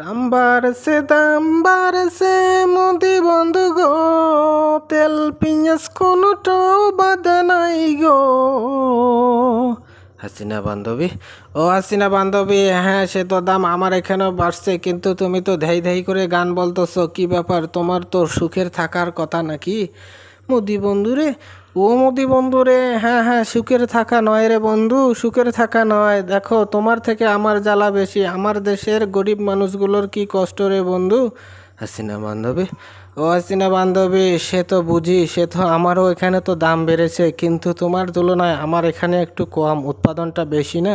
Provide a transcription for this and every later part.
দাম বাড়ছে দাম বাড়ছে মোদি বন্ধু গো। তেল, পিঁয়াজ কোনোটাও বাদে নাই গো। হাসিনা বান্ধবী? ও হাসিনা বান্ধবী হ্যাঁ সে তো দাম আমার এখানেও বাড়ছে, কিন্তু তুমি তো ধেই ধেই করে গান বলতেছো, কি ব্যাপার? তোমার তো সুখের থাকার কথা নাকি? মোদি বন্ধুরে ও মোদি বন্ধুরে হ্যাঁ হ্যাঁ সুখের থাকা নয় রে বন্ধু, সুখের থাকা নয়। দেখো, তোমার থেকে আমার জ্বালা বেশি, আমার দেশের গরিব মানুষগুলোর কি কষ্ট রে বন্ধু? হাসিনা বান্ধবী? ও হাসিনা বান্ধবী, সে তো বুঝি, সে তো আমারও এখানে তো দাম বেড়েছে, কিন্তু তোমার তুলনায় আমার এখানে একটু কম, উৎপাদনটা বেশি না?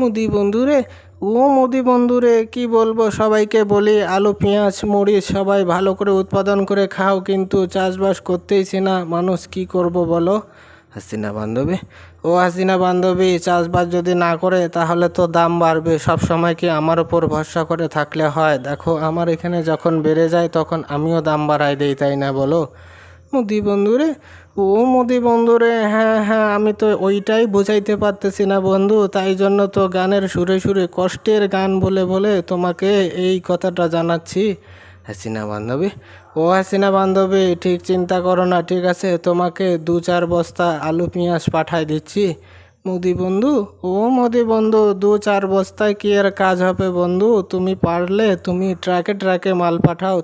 মুদি বন্ধুরে? ও মুদি বন্ধুরে, কি বলব? সবাইকে বলি, আলু, পেঁয়াজ, মরিচ সবাই ভালো করে উৎপাদন করে খাও, কিন্তু চাষবাস করতেইছি না, মানুষ কি করব বলো? হাসিনা বান্ধবী? ও হাসিনা বান্ধবী, চাষবাস যদি না করে, তাহলে তো দাম বাড়বে। সব সময় কি আমার উপর ভরসা করে থাকলে হয়? দেখো, আমার এখানে যখন বেড়ে যায়, তখন আমিও দাম বাড়াই দেই, তাই না বলো? মোদি বন্ধুরে? ও মোদি বন্ধুরে হ্যাঁ হ্যাঁ আমি তো ওইটাই বোঝাইতে পারতেছি না বন্ধু। তাই জন্য তো গানের সুরে সুরে কষ্টের গান বলে বলে তোমাকে এই কথাটা জানাচ্ছি। হাসিনা বান্ধবী? ও হাসিনা বান্ধবী, ঠিক চিন্তা করো না, ঠিক আছে? তোমাকে দু চার বস্তা আলু পেঁয়াজ পাঠাই দিচ্ছি। মোদি বন্ধু? ও মোদি বন্ধু, দু চার বস্তায় কি এর কাজ হবে বন্ধু? তুমি পারলে তুমি ট্রাকে ট্রাকে মাল পাঠাও।